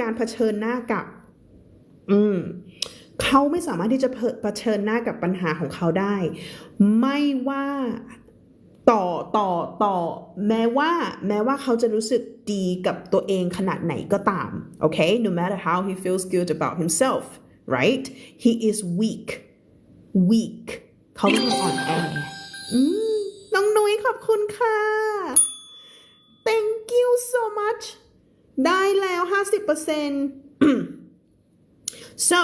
การเผชิญหน้ากับ อืมเขาไม่สามารถที่จะเผชิญหน้ากับปัญหาของเขาได้ ไม่ว่าต่อต่อต่อ แม้ว่า แม้ว่าเขาจะรู้สึกดีกับตัวเองขนาดไหนก็ตามโอเค no matter how he feels good about himself right he is weak weak เขาเป็นคนอ่อนแอน้องนุ้ยขอบคุณค่ะ thank you so much ได้แล้ว 50% so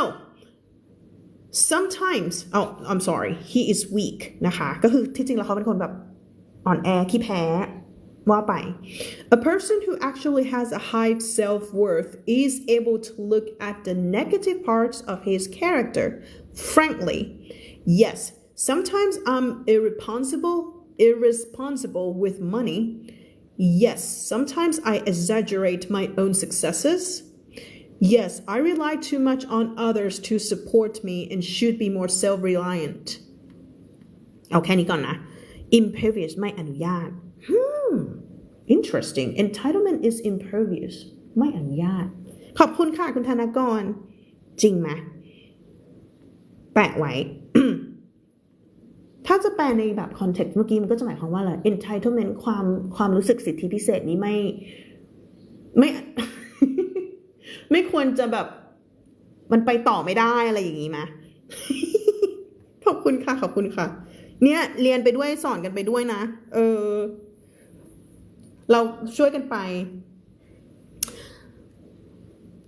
sometimes oh I'm sorry he is weak นะคะ ก็คือที่จริงแล้วเขาเป็นคนแบบอ่อนแอขี้แพ้ว่าไป a person who actually has a high self-worth is able to look at the negative parts of his character frankly yes sometimes I'm irresponsible irresponsible with money yes sometimes I exaggerate my own successes yes I rely too much on others to support me and should be more self-reliant เอาแค่นี้ก่อนนะ impervious ไม่อนุญาต hmm interesting entitlement is impervious ไม่อนุญาต ขอบคุณค่ะคุณธนากร จริงไหมแปะไว้ ถ้าจะแปลในแบบคอนเท็กซ์เมื่อกี้มันก็จะหมายความว่าอะไร entitlement ความความรู้สึกสิทธิพิเศษนี้ไม่ไม่ ไม่ควรจะแบบ มันไปต่อไม่ได้อะไรอย่างนี้ไหมขอบคุณค่ะขอบคุณค่ะ เนี่ย เรียนไปด้วยสอนกันไปด้วยนะ เออ เราช่วยกันไป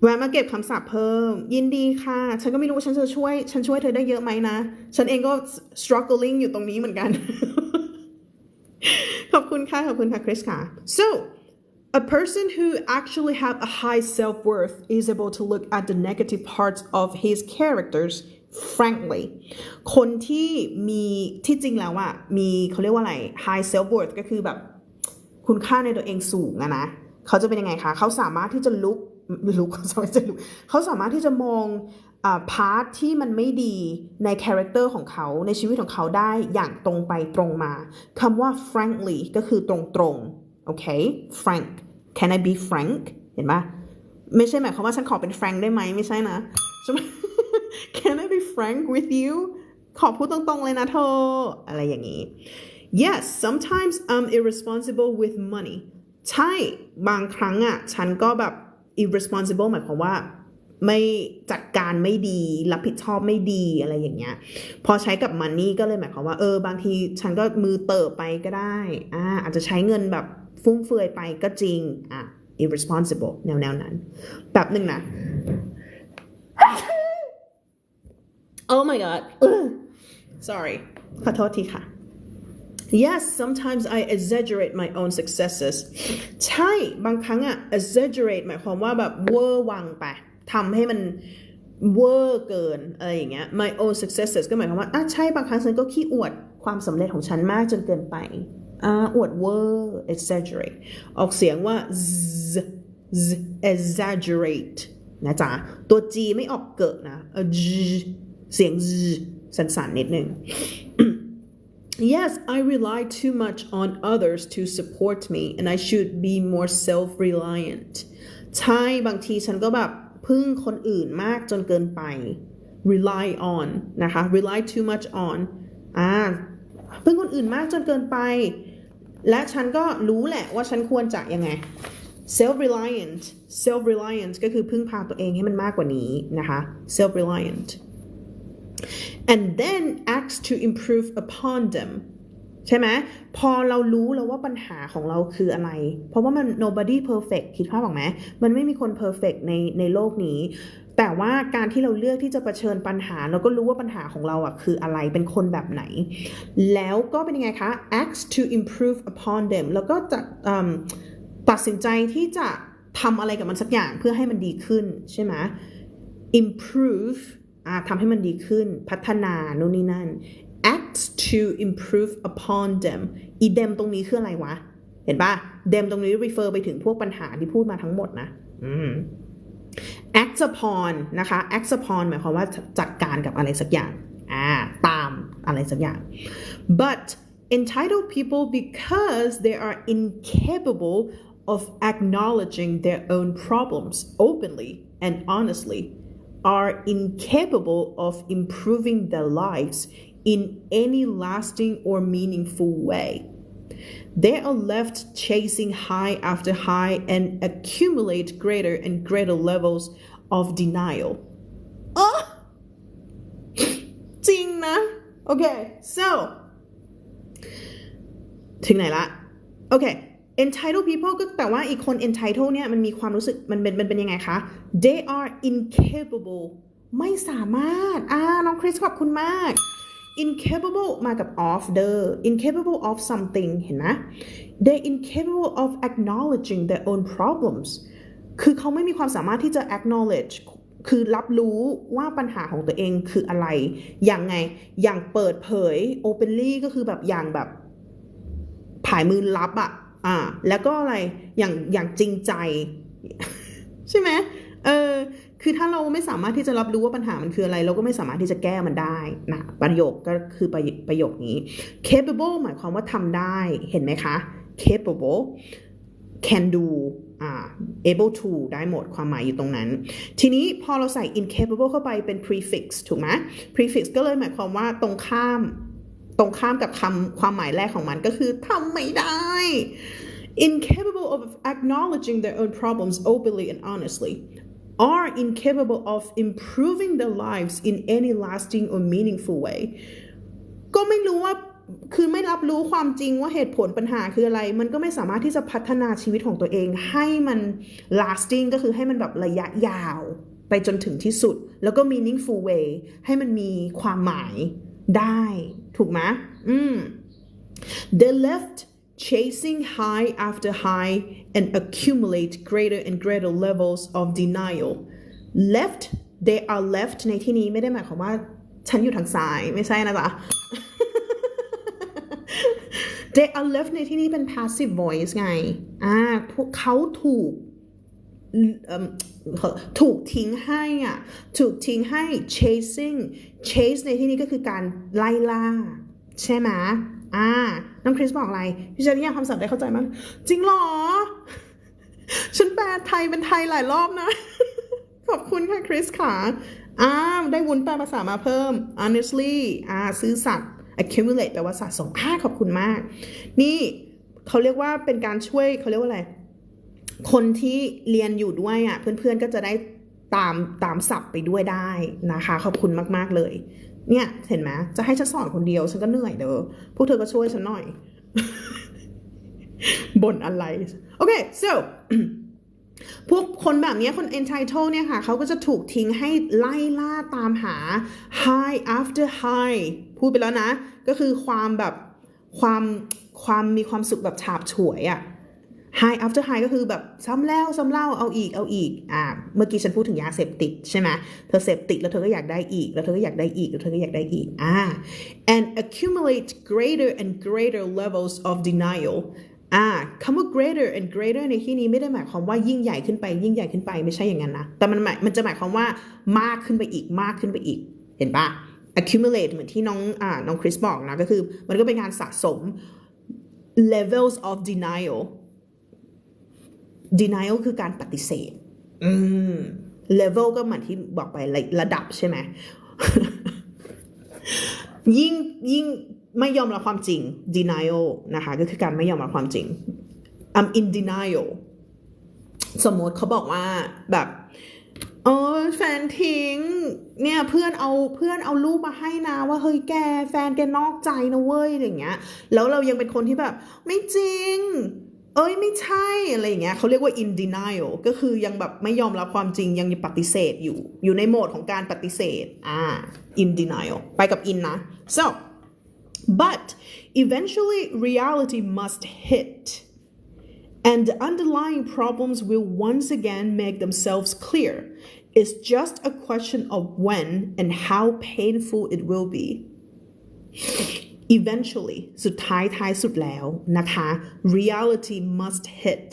แวะมาเก็บคำศัพท์เพิ่ม ยินดีค่ะ ฉันก็ไม่รู้ว่าฉันจะช่วย ฉันช่วยเธอได้เยอะไหมนะ ฉันเองก็ struggling อยู่ตรงนี้เหมือนกัน ขอบคุณค่ะ ขอบคุณค่ะคริสค่ะ so a person who actually have a high self-worth is able to look at the negative parts of his characters frankly คนที่มีที่จริงแล้วอะมีเขาเรียกว่าอะไร high self-worth ก็คือแบบ คุณค่าในตัวเองสูงอะนะ เขาจะเป็นยังไงคะ เขาสามารถที่จะลุก ลุกเขาสามารถจะลุกเขาสามารถที่จะมองพาร์ทที่มันไม่ดีในคาแรคเตอร์ของเขาในชีวิตของเขาได้อย่างตรงไปตรงมาคำว่า frankly ก็คือตรงตรงโอเค frank can I be frank เห็นไหมไม่ใช่หมายความว่าฉันขอเป็น frank ได้ไหมไม่ใช่นะใช่ไหม can I be frank with you ขอพูดตรงๆเลยนะเธอ อะไรอย่างนี้ yes sometimes I'm irresponsible with money ใช่ บางครั้งอะ ฉันก็แบบ irresponsible หมายความว่าไม่จัดการไม่ดีรับผิดชอบไม่ดีอะไรอย่างเงี้ย พอใช้กับมันนี่ก็เลยหมายความว่าเออบางทีฉันก็มือเติบไปก็ได้อ่าอาจจะใช้เงินแบบฟุ่มเฟือยไปก็จริงอะ irresponsible แนวแนวนั้น แบบหนึ่งนะ oh my god sorry ขอโทษทีค่ะ Yes sometimes I exaggerate my own successes ใช่ บางครั้งอะ exaggerate หมายความว่าแบบเวอร์วังไปทำให้มันเวอร์เกินอะไรอย่างเงี้ย my own successes ก็หมายความว่าอะใช่ บางครั้งฉันก็ขี้อวดความสำเร็จของฉันมากจนเกินไปอ่าอวดเวอร์ exaggerate ออกเสียงว่า z z exaggerate นะจ๊ะ ตัว g ไม่ออกเกิดนะเออ g เสียง z สั่นๆนิดนึง Yes, I rely too much on others to support me and I should be more self-reliant ใช่บางทีฉันก็แบบพึ่งคนอื่นมากจนเกินไป rely on นะคะ rely too much on อ่าพึ่งคนอื่นมากจนเกินไป และฉันก็รู้แหละว่าฉันควรจะยังไง self reliant self reliant ก็คือพึ่งพาตัวเองให้มันมากกว่านี้นะคะ self reliant and then acts to improve upon them ใช่ไหมพอเรารู้แล้วว่าปัญหาของเราคืออะไร เพราะว่ามัน nobody perfect คิดภาพออกไหมมันไม่มีคน perfect ในในโลกนี้ แต่ว่าการที่เราเลือกที่จะะเผชิญปัญหา เราก็รู้ว่าปัญหาของเราอะคืออะไรเป็นคนแบบไหน แล้วก็เป็นยังไงคะ acts to improve upon them แล้วก็จะตัดสินใจที่จะทำอะไรกับมันสักอย่างเพื่อให้มันดีขึ้นใช่ไหม improve ทำให้มันดีขึ้น พัฒนาโน่นนี่นั่น acts to improve upon them อี them ตรงนี้คืออะไรวะ เห็นปะ them ตรงนี้ refer ไปถึงพวกปัญหาที่พูดมาทั้งหมดนะ act upon นะคะ act upon หมายความว่าจัดการกับอะไรสักอย่าง อ่า ตามอะไรสักอย่าง but entitled people because they are incapable of acknowledging their own problems openly and honestly are incapable of improving their lives in any lasting or meaningful way. They are left chasing high after high and accumulate greater and greater levels of denial. Oh! จริงนะ โอเค so ถึงไหนละ โอเค entitled people ก็แปลว่าอีกคน entitled เนี่ยมันมีความรู้สึกมันเป็นมันเป็นยังไงคะ they are incapable ไม่สามารถ อ่า น้องคริสขอบคุณมาก incapable มากับ of เด้อ incapable of something เห็นไหม they incapable of acknowledging their own problems คือเขาไม่มีความสามารถที่จะ acknowledge คือรับรู้ว่าปัญหาของตัวเองคืออะไร อย่างไง อย่างเปิดเผย openly ก็คือแบบอย่างแบบผายมือลับอะ อ่า แล้วก็อะไรอย่างอย่างจริงใจ ใช่ไหมเออคือถ้าเราไม่สามารถที่จะรับรู้ว่าปัญหามันคืออะไร เราก็ไม่สามารถที่จะแก้มันได้นะประโยคก็คือประประโยคนี้ capable หมายความว่าทำได้เห็นไหมคะ capable can do อ่า able to ได้หมดความหมายอยู่ตรงนั้น ทีนี้พอเราใส่ incapable เข้าไปเป็น prefix ถูกไหม prefix ก็เลยหมายความว่าตรงข้าม ตรงข้ามกับคำความหมายแรกของมันก็คือทำไม่ได้ incapable of acknowledging their own problems openly and honestly are incapable of improving their lives in any lasting or meaningful way ก็ไม่รู้ว่าคือไม่รับรู้ความจริงว่าเหตุผลปัญหาคืออะไร มันก็ไม่สามารถที่จะพัฒนาชีวิตของตัวเอง ให้มัน lasting ก็คือให้มันแบบระยะยาว ไปจนถึงที่สุด แล้วก็ meaningful way ให้มันมีความหมายได้ ถูกไหมอืม they left chasing high after high and accumulate greater and greater levels of denial left they are left ในที่นี้ไม่ได้หมายความว่า ฉันอยู่ทางซ้ายไม่ใช่นะจ๊ะ they are left ในที่นี้เป็น passive voice ไง อ่า พวกเขาถูก ถูกทิ้งให้อะถูกทิ้งให้ chasing chase ในที่นี้ก็คือการไล่ล่า ใช่ไหมอ่า น้องคริสบอกอะไร พี่เจนนี่คำศัพท์ได้เข้าใจมั้ยจริงหรอ ฉันแปลไทยเป็นไทยหลายรอบนะ ขอบคุณค่ะคริสค่ะอ่าได้วุ้นแปลภาษามาเพิ่ม honestly อ่าซื้อสัตว์ accumulate แปลว่าสะสมอ่าขอบคุณมาก นี่เขาเรียกว่าเป็นการช่วยเขาเรียกว่าอะไร คนที่เรียนอยู่ด้วยอะ เพื่อนๆก็จะได้ตามตามศัพท์ไปด้วยได้นะคะ ขอบคุณมากๆเลย เนี่ยเห็นไหมจะให้ฉันสอนคนเดียว ฉันก็เหนื่อยเด้อพวกเธอก็ช่วยฉันหน่อยบ่นอะไร โอเค so พวกคนแบบนี้คน entitled เนี่ยค่ะ เขาก็จะถูกทิ้งให้ไล่ล่าตามหา high after high พูดไปแล้วนะ ก็คือความแบบความความมีความสุขแบบฉาบฉวยอะ high after high ก็คือแบบซ้ำแล้วซ้ำเล่าเอาอีกเอาอีกอ่าเมื่อกี้ฉันพูดถึงยาเสพติดใช่ไหมเธอเสพติดแล้วเธอก็อยากได้อีก แล้วเธอก็อยากได้อีกแล้วเธอก็อยากได้อีกอ่า and accumulate greater and greater levels of denial อ่าคำว่า greater and greater ในที่นี้ไม่ได้หมายความว่ายิ่งใหญ่ขึ้นไป ยิ่งใหญ่ขึ้นไปไม่ใช่อย่างนั้นนะ แต่มันหมายมันจะหมายความว่ามากขึ้นไปอีกมากขึ้นไปอีก เห็นปะ accumulate เหมือนที่น้องอ่าน้องคริสบอกนะ ก็คือมันก็เป็นการสะสม levels of denial denial คือการปฏิเสธ อืม level ก็เหมือนที่บอกไประดับใช่ไหม ยิ่งยิ่งไม่ยอมรับความจริง denial นะคะ ก็คือการไม่ยอมรับความจริง I'm in denial สมมติเขาบอกว่าแบบเออแฟนทิ้ง เนี่ยเพื่อนเอาเพื่อนเอารูปมาให้นะ ว่าเฮ้ยแกแฟนแกนอกใจนะเว้ยอย่างเงี้ย แล้วเรายังเป็นคนที่แบบ ไม่จริง เอ้ยไม่ใช่อะไรอย่างเงี้ยเขาเรียกว่า in denial ก็คือยังแบบไม่ยอมรับความจริงยังปฏิเสธอยู่ อยู่ในโหมดของการปฏิเสธอ่า in denial ไปกับ in นะ so but eventually reality must hit and the underlying problems will once again make themselves clear it's just a question of when and how painful it will be eventually สุดท้ายท้ายสุดแล้วนะคะ reality must hit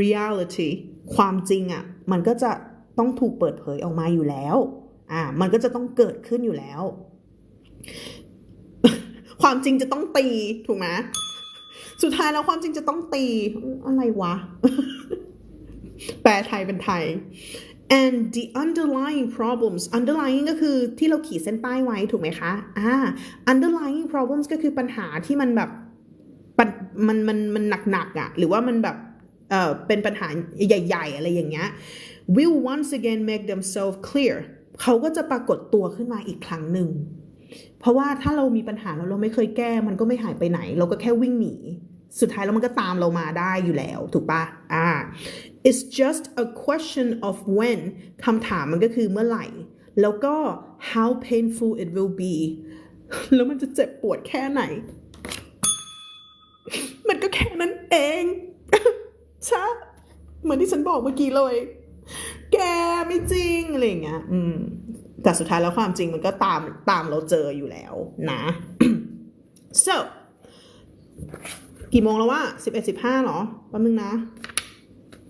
reality ความจริงอะ่ะ มันก็จะต้องถูกเปิดเผยออกมาอยู่แล้ว อ่า มันก็จะต้องเกิดขึ้นอยู่แล้ว ความจริงจะต้องตี ถูกไหมสุดท้ายแล้วความจริงจะต้องตี อะไรวะ แปลไทยเป็นไทย and the underlying problems underlying ก็คือที่เราขีดเส้นใต้ไว้ถูกไหมคะอ่า underlying problems ก็คือปัญหาที่มันแบบปัญมันมันมันหนักๆอะ่ะ หรือว่ามันแบบเอ่อเป็นปัญหาใหญ่ๆ อะไรอย่างเงี้ย will once again make themselves clear เขาก็จะปรากฏตัวขึ้นมาอีกครั้งหนึ่ง เพราะว่าถ้าเรามีปัญหาแล้วเราไม่เคยแก้ มันก็ไม่หายไปไหน เราก็แค่วิ่งหนี สุดท้ายแล้วมันก็ตามเรามาได้อยู่แล้ว ถูกปะอ่า it's just a question of when คำถามมันก็คือเมื่อไหร่ แล้วก็ how painful it will be แล้วมันจะเจ็บปวดแค่ไหน มันก็แค่นั้นเองใช่เหมือนที่ฉันบอกเมื่อกี้เลย แกไม่จริงอะไรเงี้ย อืม แต่สุดท้ายแล้วความจริงมันก็ตามตามเราเจออยู่แล้วนะ so กี่โมงแล้ววะสิบเอ็ดสิบห้าหรอแป๊บนึงนะ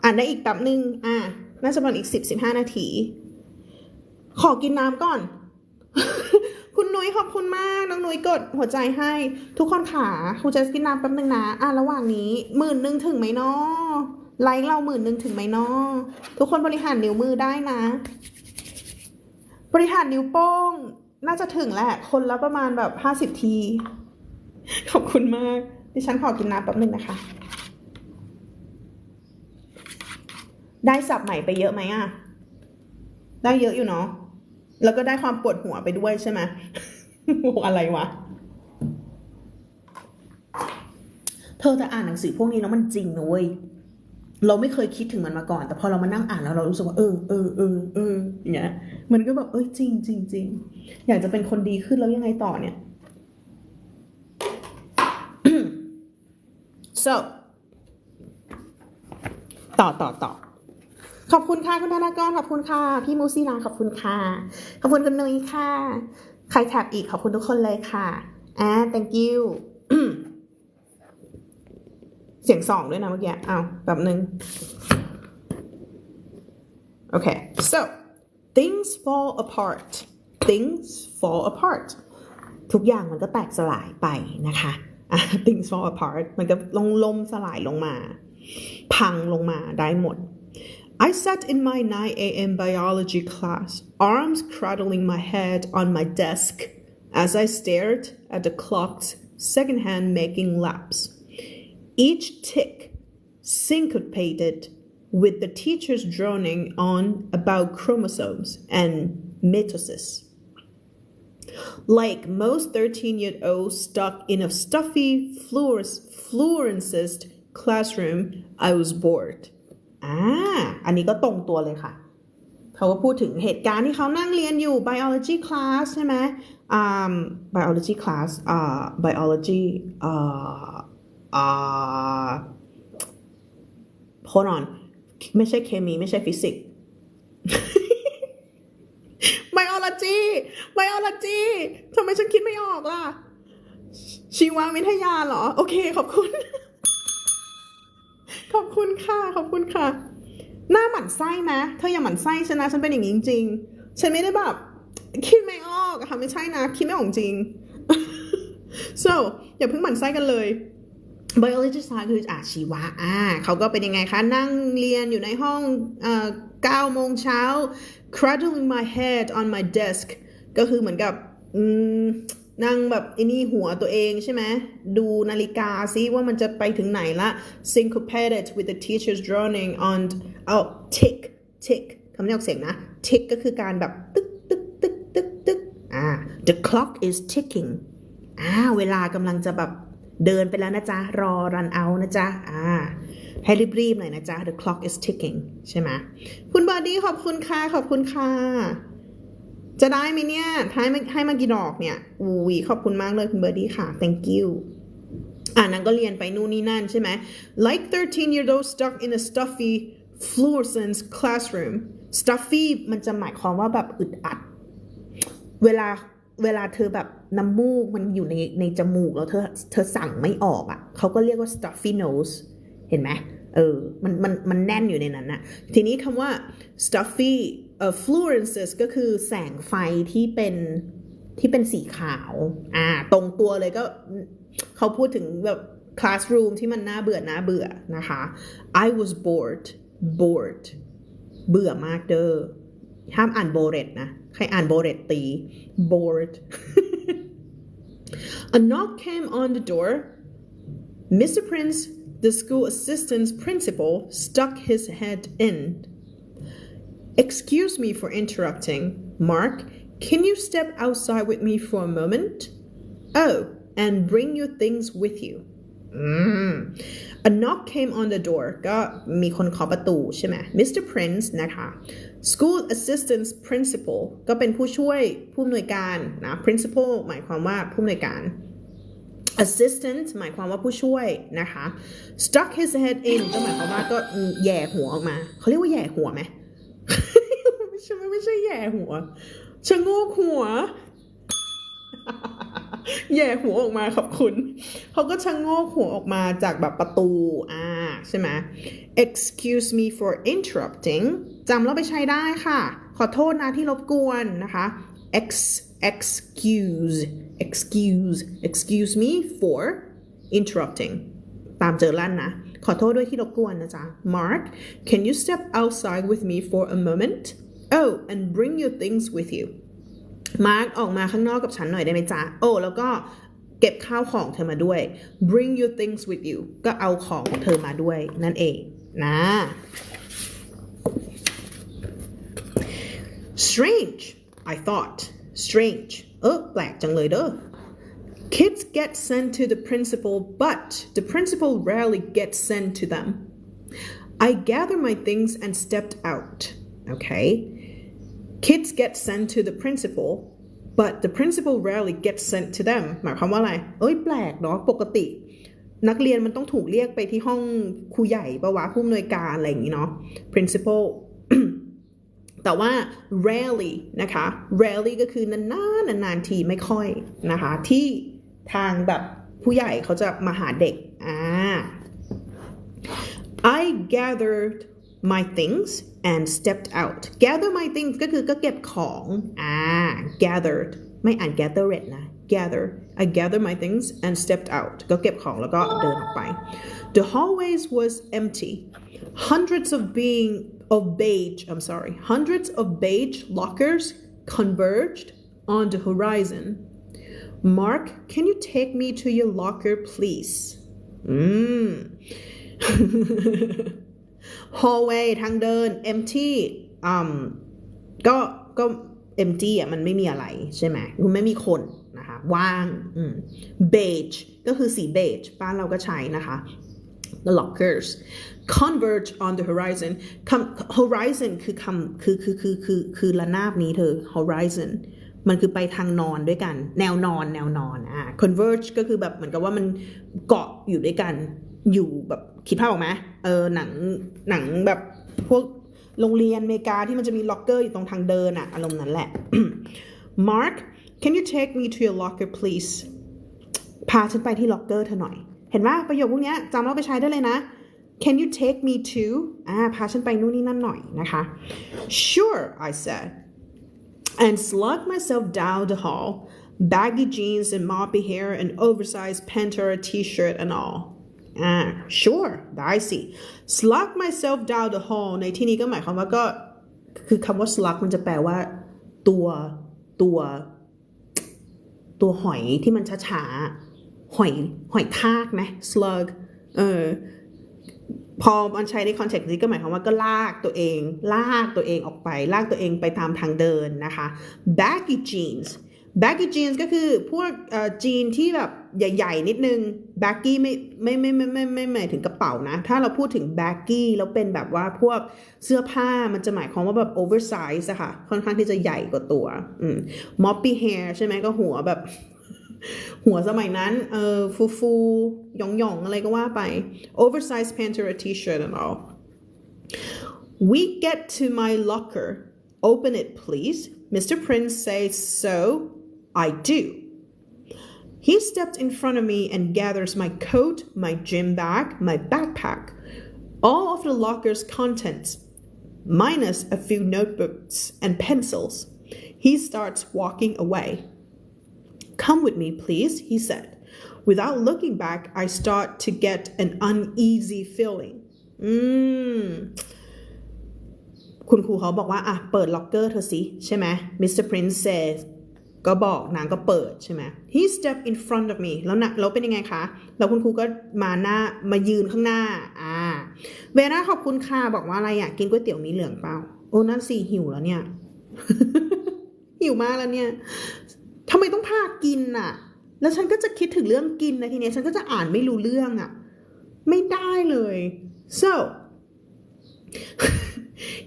อ่านได้อีกแป๊บนึงอะน่าจะประมาณอีกสิบสิบห้านาที ขอกินน้ำก่อน คุณนุ้ยขอบคุณมาก น้องนุ้ยกดหัวใจให้ ทุกคนขาคุณจะกินน้ำแป๊บนึงนะ อะระหว่างนี้หมื่นหนึ่งถึงไหมเนาะไลค์เราหมื่นหนึ่งถึงไหมเนาะทุกคนบริหารนิ้วมือได้นะ บริหารนิ้วโป้ง น่าจะถึงแหละ คนละประมาณแบบห้าสิบที ขอบคุณมาก ดิฉันขอกินน้ำแป๊บนึงนะคะ ได้สับใหม่ไปเยอะไหมอะ ได้เยอะอยู่เนาะ แล้วก็ได้ความปวดหัวไปด้วยใช่ไหมโอ้อะไรวะ เธอจะอ่านหนังสือพวกนี้แล้วมันจริงนะเว้ย เราไม่เคยคิดถึงมันมาก่อน แต่พอเรามานั่งอ่านแล้วเรารู้สึกว่าเออเออเออเอออย่างเงี้ย มันก็แบบเอ้ยจริงจริงจริงอยากจะเป็นคนดีขึ้นแล้วยังไงต่อเนี่ย so ต่อต่อต่อ ขอบคุณค่ะคุณธนากรขอบคุณค่ะ พี่มูซีนาขอบคุณค่ะ ขอบคุณคุณนุ้ยค่ะ ใครแท็บอีกขอบคุณทุกคนเลยค่ะอ่า thank you เสียงสองด้วยนะเมื่อกี้อ้าวแบบหนึ่ง Okay, so things fall apart. Things fall apart. ทุกอย่างมันก็แตกสลายไปนะคะอะ things fall apart มันก็ลงลมสลายลงมา พังลงมาได้หมด I sat in my 9 a.m. biology class, arms cradling my head on my desk as I stared at the clock's second hand making laps. Each tick syncopated with the teacher's droning on about chromosomes and mitosis. Like most 13 year olds stuck in a stuffy fluores- fluorescent classroom, I was bored. อ่า อันนี้ก็ตรงตัวเลยค่ะ เขาก็พูดถึงเหตุการณ์ที่เขานั่งเรียนอยู่ biology class ใช่ไหมอ่า biology class อ่า biology อ่าอ่า hold on ไม่ใช่เคมี ไม่ใช่ฟิสิกส์ biology biology ทำไมฉันคิดไม่ออกล่ะ ชีววิทยาเหรอ โอเค ขอบคุณ คุณค่ะ ขอบคุณค่ะ หน้าหมั่นไส้ไหมเธออย่าหมั่นไส้ฉันนะฉันเป็นอย่างนี้จริงๆฉันไม่ได้แบบคิดไม่ออกค่ะไม่ใช่นะ คิดไม่ออกจริง so อย่าเพิ่งหมั่นไส้กันเลย biology s คืออาชีวะอ่าเขาก็เป็นยังไงคะ นั่งเรียนอยู่ในห้องเอ่อ9โมงเช้า cradling my head on my desk ก็คือเหมือนกับอืม นั่งแบบไอ้นี่หัวตัวเองใช่ไหมดูนาฬิกาซิว่ามันจะไปถึงไหนละ syncopated with the teacher's droning on เอา tick tick คำนี้ออกเสียงนะ tick ก็คือการแบบตึกตึกตึกตึกตึกอ่า the clock is ticking อ่าเวลากำลังจะแบบเดินไปแล้วนะจ๊ะ รอรันเอานะจ๊ะ อ่า ให้รีบๆหน่อยนะจ๊ะ the clock is ticking ใช่ไหมคุณบอดี้ขอบคุณค่ะ ขอบคุณค่ะ จะได้ไหมเนี่ยให้มาให้มากี่ดอกเนี่ยอุ้ยขอบคุณมากเลยคุณเบอร์ดี้ค่ะ thank you อ่านั้นก็เรียนไปนู่นนี่นั่นใช่ไหม like 13 year old stuck in a stuffy fluorescent classroom stuffy มันจะหมายความว่าแบบอึดอัด เวลาเวลาเธอแบบน้ำมูกมันอยู่ในในจมูกแล้วเธอเธอสั่งไม่ออกอะ่ะเขาก็เรียกว่า stuffy nose เห็นไหมเออ มันมันมันแน่นอยู่ในนั้นนะทีนี้คำว่า stuffy เอ่อ fluorescence ก็คือแสงไฟที่เป็นที่เป็นสีขาว อ่า ตรงตัวเลยก็เขาพูดถึงแบบ classroom ที่มันน่าเบื่อน่าเบื่อนะคะ I was bored bored เบื่อมากเด้อ ห้ามอ่าน bored นะ ใครอ่าน bored ตี bored A knock came on the door. Mr. Prince, the school assistant's principal, stuck his head in. Excuse me for interrupting. Mark, can you step outside with me for a moment? Oh, and bring your things with you. Mm. A knock came on the door ก็มีคนเคาะประตูใช่ไหม Mr. Prince นะคะ School Assistant Principal ก็เป็นผู้ช่วยผู้อำนวยการนะ Principal หมายความว่าผู้อำนวยการ assistant หมายความว่าผู้ช่วยนะคะ stuck his head in ก็หมายความว่าก็แย่หัวออกมา เขาเรียกว่าแย่หัวไหม ไม่ใช่ไม่ใช่แย่หัวชะโงกหัว แย่หัวออกมาขอบคุณ เขาก็ชะโงกหัวออกมาจากแบบประตู อ่า ใช่ไหม excuse me for interrupting จำแล้วไปใช้ได้ค่ะ ขอโทษนะที่รบกวนนะคะ ex excuse excuse excuse me for interrupting ตามเจอลั่นนะ ขอโทษด้วยที่รบกวนนะจ๊ะ Mark can you step outside with me for a moment oh and bring your things with you มาร์กออกมาข้างนอกกับฉันหน่อยได้ไหมจ๊ะ โอ้ แล้วก็เก็บข้าวของเธอมาด้วย bring your things with you ก็เอาของเธอมาด้วยนั่นเองนะ strange I thought strange เออแปลกจังเลยเด้อ Kids get sent to the principal, but the principal rarely gets sent to them. I gathered my things and stepped out. Okay. Kids get sent to the principal, but the principal rarely gets sent to them หมายความว่าอะไร เอ้ยแปลกเนาะ ปกติ นักเรียนมันต้องถูกเรียกไปที่ห้องครูใหญ่ปะวะผู้อำนวยการอะไรอย่างนี้เนาะ principal แต่ว่า rarely นะคะ rarely ก็คือนานๆนานๆทีไม่ค่อยนะคะ ที่ ทางแบบผู้ใหญ่เขาจะมาหาเด็กอ่า I gathered my things and stepped out gather my things ก็คือก็เก็บของอ่า gathered ไม่อ่าน gathered นะ gather I gathered my things and stepped out ก็เก็บของแล้วก็เดินออกไป the hallways was empty hundreds of being of beige I'm sorry hundreds of beige lockers converged on the horizon Mark can you take me to your locker please อืม hallway ทางเดิน empty อืมก็ก็ empty อะมันไม่มีอะไรใช่ไหมมันไม่มีคนนะคะว่างอืม beige ก็คือสี beige บ้านเราก็ใช้นะคะ the lockers converge on the horizon คำ horizon คือคำคือคือคือคือคือระนาบนี้เธอ horizon มันคือไปทางนอนด้วยกัน แนวนอนแนวนอนอ่า converge ก็คือแบบเหมือนกับว่ามันเกาะอยู่ด้วยกัน อยู่แบบคิดภาพออกไหมเออหนังหนังแบบพวกโรงเรียนอเมริกาที่มันจะมีล็อกเกอร์อยู่ตรงทางเดินอะอารมณ์นั้นแหละ Mark can you take me to your locker please พาฉันไปที่ล็อกเกอร์เธอหน่อย เห็นว่าประโยคพวกนี้จำแล้วไปใช้ได้เลยนะ Can you take me to อ่าพาฉันไปนู่นนี่นั่นหน่อยนะคะ Sure I said and slugged myself down the hall baggy jeans and moppy hair and oversized Pantera t-shirt and all อ่า sure ได้สิ slug myself down the hall ในที่นี้ก็หมายความว่าก็ คือคำว่า slug มันจะแปลว่า ตัวตัว ตัวหอยที่มันช้าๆ หอยหอยทากไหม slug เออ พอมันใช้ในคอนเทกต์นี้ก็หมายความว่าก็ลากตัวเอง ลากตัวเองออกไป ลากตัวเองไปตามทางเดินนะคะ baggy jeans baggy jeans ก็คือพวกจีนที่แบบใหญ่ ๆ นิดนึง baggy ไม่ไม่ไม่ไม่ไม่ไม่หมายถึงกระเป๋านะ ถ้าเราพูดถึง baggy แล้วเป็นแบบว่าพวกเสื้อผ้ามันจะหมายความว่าแบบ oversize อะค่ะ ค่อนข้างที่จะใหญ่กว่าตัวอืม moppy hair ใช่ไหมก็หัวแบบ หัวสมัยนั้น เออฟูฟูหยองหยองอะไรก็ว่าไป oversized Pantera t-shirt and all we get to my locker open it please Mr. Prince says so I do he stepped in front of me and gathers my coat my gym bag my backpack all of the locker's contents minus a few notebooks and pencils he starts walking away Come with me, please, he said. without looking back I start to get an uneasy feeling อืมคุณครูเขาบอกว่า อะ เปิดล็อกเกอร์เธอสิ ใช่ไหม Mr. Prince says ก็บอกนางก็เปิดใช่ไหม he stepped in front of me แล้วนะแล้วเป็นยังไงคะ แล้วคุณครูก็มาหน้ามายืนข้างหน้า อ่า เวน่าขอบคุณค่ะ บอกว่าอะไรอะ กินก๋วยเตี๋ยวมีเหลืองเปล่า โอ้นั่นสิหิวแล้วเนี่ย หิวมากแล้วเนี่ย ทำไมต้องพากินน่ะ แล้วฉันก็จะคิดถึงเรื่องกินนะทีเนี้ยฉันก็จะอ่านไม่รู้เรื่องอะ ไม่ได้เลย so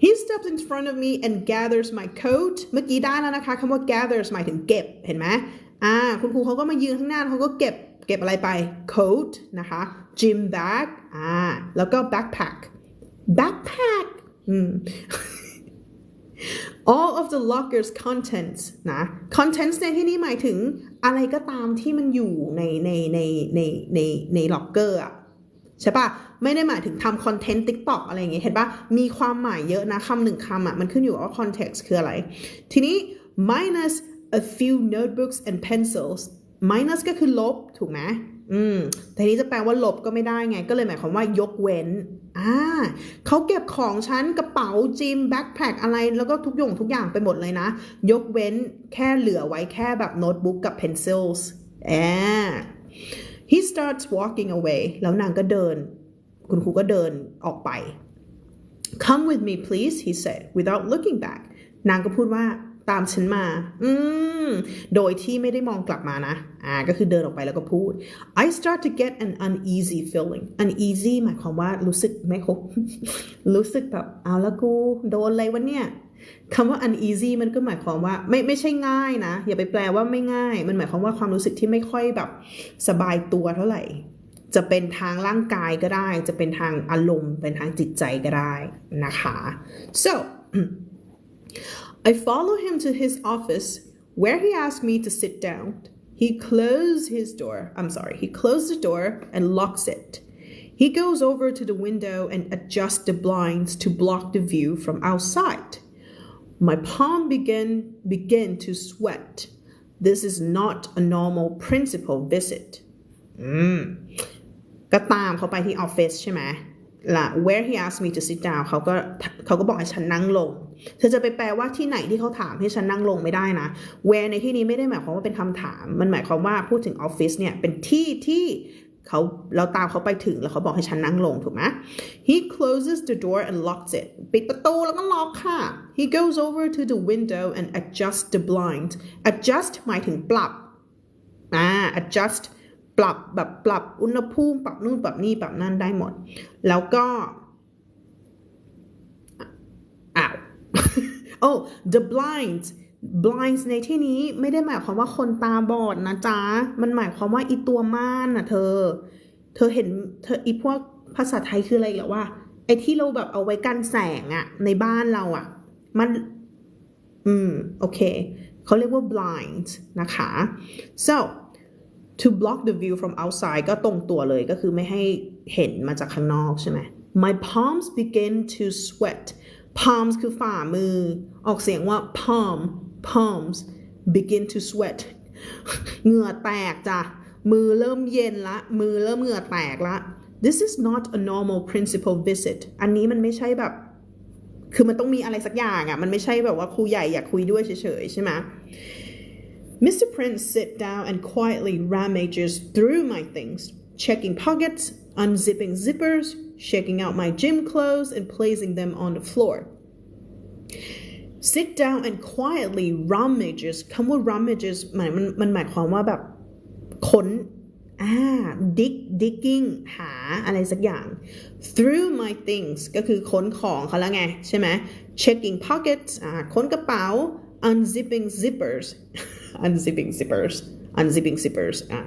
he steps in front of me and gathers my coat เมื่อกี้ได้แล้วนะคะคำว่า gathers หมายถึงเก็บเห็นไหมอ่า คุณครูเขาก็มายืนข้างหน้าเขาก็เก็บเก็บอะไรไป coat นะคะ gym bag อ่า แล้วก็ backpack backpack อืม all of the locker's contents นะ contents ในที่นี้หมายถึงอะไรก็ตามที่มันอยู่ในในในในในในล็อกเกอร์อะใช่ปะไม่ได้หมายถึงทำคอนเทนต์ TikTok อะไรอย่างเงี้ยเห็นปะมีความหมายเยอะนะคำหนึ่งคำอะมันขึ้นอยู่ว่า context คืออะไร ทีนี้ minus a few notebooks and pencils minus ก็คือลบ ถูกไหมอืมแต่ทีนี้จะแปลว่าลบก็ไม่ได้ไง ก็เลยหมายความว่ายกเว้น อ่าเขาเก็บของฉันกระเป๋าจิมแบ็คแพคอะไรแล้วก็ทุกอย่างทุกอย่างไปหมดเลยนะ ยกเว้นแค่เหลือไว้แค่แบบโน้ตบุ๊กกับ pencils อ่า he starts walking away แล้วนางก็เดิน คุณครูก็เดินออกไป come with me please he said without looking back นางก็พูดว่า ตามฉันมา อืม โดยที่ไม่ได้มองกลับมานะ อ่า ก็คือเดินออกไปแล้วก็พูด I start to get an uneasy feeling uneasy หมายความว่ารู้สึกไม่ครบรู้สึกแบบเอาแล้วกู โดนอะไรวะเนี่ยคำว่า uneasy มันก็หมายความว่าไม่ไม่ใช่ง่ายนะ อย่าไปแปลว่าไม่ง่าย มันหมายความว่าความรู้สึกที่ไม่ค่อยแบบสบายตัวเท่าไหร่ จะเป็นทางร่างกายก็ได้ จะเป็นทางอารมณ์ เป็นทางจิตใจก็ได้นะคะ so I follow him to his office where he asked me to sit down. He closed his door. I'm sorry, he closed the door and locks it. He goes over to the window and adjusts the blinds to block the view from outside. My palm begin begin to sweat. This is not a normal principal visit. อืม ก็ตามเขาไปที่ออฟฟิศใช่ไหมล่ะ where he asked me to sit down เขาก็เขาก็บอกให้ฉันนั่งลง เธอจะไปแปลว่าที่ไหนที่เขาถามให้ฉันนั่งลงไม่ได้นะ where ในที่นี้ไม่ได้หมายความว่าเป็นคำถาม มันหมายความว่าพูดถึงออฟฟิศเนี่ยเป็นที่ที่เขาเราตามเขาไปถึงแล้วเขาบอกให้ฉันนั่งลงถูกไหม he closes the door and locks it ปิดประตูแล้วก็ล็อกค่ะ he goes over to the window and adjusts the blind adjust หมายถึงปรับอ่า adjust ปรับแบบปรับอุณหภูมิ ปรับนู่นปรับนี่ปรับนั่นได้หมด แล้วก็ อ้าว โอ้ the blinds blinds ในที่นี้ไม่ได้หมายความว่าคนตาบอดนะจ๊ะ มันหมายความว่าอีตัวม่านน่ะเธอ เธอเห็นเธออีพวกภาษาไทยคืออะไรเหรอว่าไอ้ที่เราแบบเอาไว้กันแสงอะในบ้านเราอะมัน อืม โอเค เขาเรียกว่า blind นะคะ so to block the view from outside ก็ตรงตัวเลยก็คือไม่ให้เห็นมาจากข้างนอกใช่ไหม my palms begin to sweat palms คือฝ่ามือ ออกเสียงว่า palm palms begin to sweat เหงื่อแตกจ้ะ มือเริ่มเย็นละ มือเริ่มเหงื่อแตกละ this is not a normal principal visit อันนี้มันไม่ใช่แบบ คือมันต้องมีอะไรสักอย่างอะ่ะ มันไม่ใช่แบบว่าครูใหญ่อยากคุยด้วยเฉยๆใช่ไหม Mr. Prince sit down and quietly ramages through my things, checking pockets, unzipping zippers, shaking out my gym clothes, and placing them on the floor. Sit down and quietly rummages คำว่า rummages หมายมันมันหมายความว่าแบบค้นอ่า dig digging หาอะไรสักอย่าง through my things ก็คือค้นของเขาแล้วไงใช่ไหม checking pockets อ่าค้นกระเป๋า unzipping zippers unzipping zippers unzipping zippers อ่ะ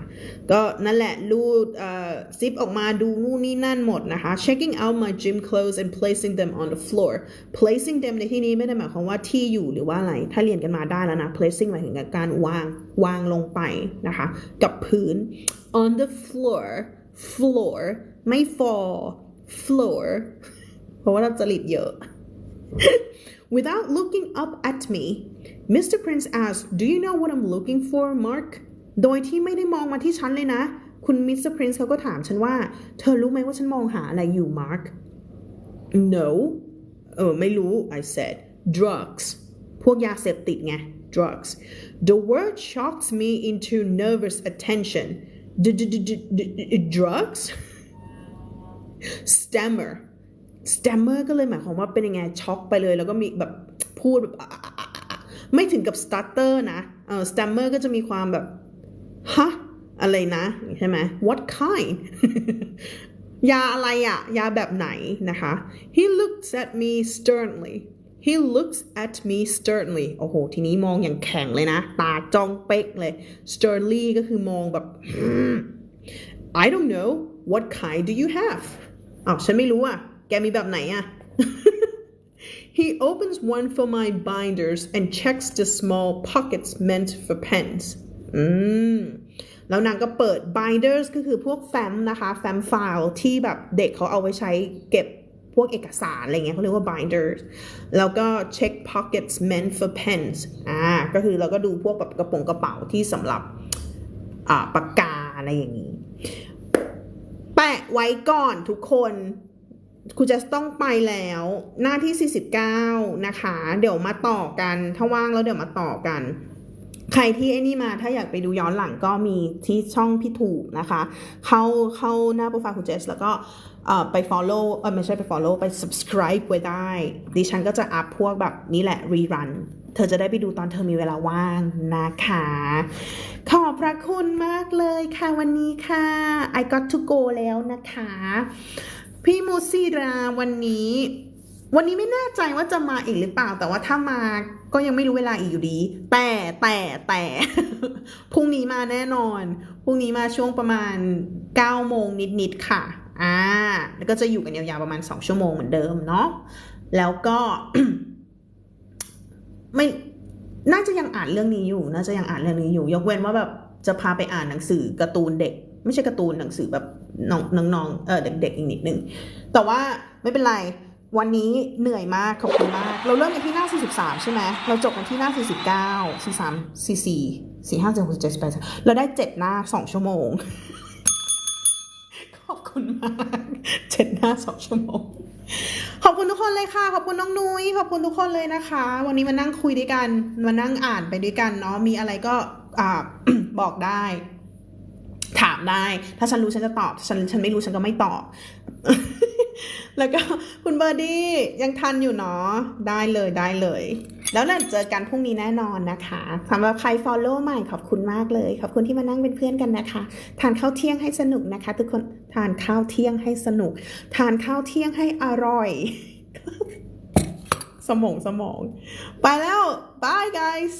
ก็นั่นแหละรูดเอ่อซิปออกมาดูนู่นนี่นั่นหมดนะคะ checking out my gym clothes and placing them on the floor placing them ในที่นี้ไม่ได้หมายความว่าที่อยู่หรือว่าอะไร ถ้าเรียนกันมาได้แล้วนะ placing หมายถึงการวางวางลงไปนะคะ กับพื้น on the floor floor ไม่ fall floor เพราะว่าเราจริตเยอะ Without looking up at me, Mr. Prince asked, Do you know what I'm looking for, Mark? โดยที่ไม่ได้มองมาที่ฉันเลยนะ คุณมิสเตอร์พรินซ์เขาก็ถามฉันว่า เธอรู้ไหมว่าฉันมองหาอะไรอยู่มาร์ค no เออไม่รู้ I said drugs พวกยาเสพติดไง drugs the word shocked me into nervous attention drugs stammer stammer ก็เลยหมายความว่าเป็นยังไงช็อกไปเลย แล้วก็มีแบบพูดแบบไม่ถึงกับ stutter นะเออ stammer ก็จะมีความแบบ ฮะ อะไรนะใช่ไหม what kind ยาอะไรอะยาแบบไหนนะคะ he looks at me sternly he looks at me sternly โอ้โห ทีนี้มองอย่างแข็งเลยนะ ตาจ้องเป๊กเลย sternly ก็คือมองแบบ I don't know what kind do you have อ้าวฉันไม่รู้อะแกมีแบบไหนอะ He opens one for my binders and checks the small pockets meant for pens อืมแล้วนางก็เปิด binders ก็คือพวกแฟ้มนะคะแฟ้มไฟล์ที่แบบเด็กเขาเอาไว้ใช้เก็บพวกเอกสารอะไรเงี้ยเขาเรียกว่า binders แล้วก็ check pockets meant for pens อ่าก็คือเราก็ดูพวกแบบกระโปรงกระเป๋าที่สำหรับอ่าปากกาอะไรอย่างนี้ แปะไว้ก่อนทุกคนคุณจะต้องไปแล้วหน้าที่ 49 นะคะ เดี๋ยวมาต่อกัน ถ้าว่างแล้วเดี๋ยวมาต่อกัน ใครที่ไอ้นี่มาถ้าอยากไปดูย้อนหลังก็มีที่ช่องพี่ถูกนะคะ เข้าเข้าหน้าโปรไฟล์คุณเจสแล้วก็ไป follow เออไม่ใช่ไป follow ไป subscribe ไว้ได้ ดิฉันก็จะอัพพวกแบบนี้แหละ rerun เธอจะได้ไปดูตอนเธอมีเวลาว่างนะคะ ขอบพระคุณมากเลยค่ะวันนี้ค่ะ I got to go แล้วนะคะ พี่มูซีราวันนี้ วันนี้ไม่แน่ใจว่าจะมาอีกหรือเปล่า แต่ว่าถ้ามาก็ยังไม่รู้เวลาอีกอยู่ดี แต่แต่แต่พรุ่งนี้มาแน่นอนพรุ่งนี้มาช่วงประมาณ9โมงนิดๆค่ะอ่าแล้วก็จะอยู่กันยาวๆประมาณ 2 ชั่วโมงเหมือนเดิมเนาะแล้วก็ไม่น่าจะยังอ่านเรื่องนี้อยู่ น่าจะยังอ่านเรื่องนี้อยู่ ยกเว้นว่าแบบจะพาไปอ่านหนังสือการ์ตูนเด็ก ไม่ใช่การ์ตูนหนังสือแบบน้องน้องๆเออเด็กๆอีกนิดนึงแต่ว่าไม่เป็นไร วันนี้เหนื่อยมากขอบคุณมาก เราเริ่มกันที่หน้า 43 ใช่ไหมเราจบกันที่หน้า 49 43 44 45 46 47 48เราได้ 7 หน้า 2 ชั่วโมง ขอบคุณมาก7หน้า 2 ชั่วโมง ขอบคุณทุกคนเลยค่ะ ขอบคุณน้องนุ้ยขอบคุณทุกคนเลยนะคะ วันนี้มานั่งคุยด้วยกันมานั่งอ่านไปด้วยกันเนาะมีอะไรก็บอกได้ ถามได้ ถ้าฉันรู้ฉันจะตอบฉันฉันไม่รู้ฉันก็ไม่ตอบ แล้วก็คุณเบอร์ดี้ยังทันอยู่เนาะได้เลยได้เลย แล้วเราเจอกันพรุ่งนี้แน่นอนนะคะสำหรับใคร follow ใหม่ขอบคุณมากเลย ขอบคุณที่มานั่งเป็นเพื่อนกันนะคะ ทานข้าวเที่ยงให้สนุกนะคะ ทุกคนทานข้าวเที่ยงให้สนุก ทานข้าวเที่ยงให้อร่อย สมองสมอง ไปแล้ว bye guys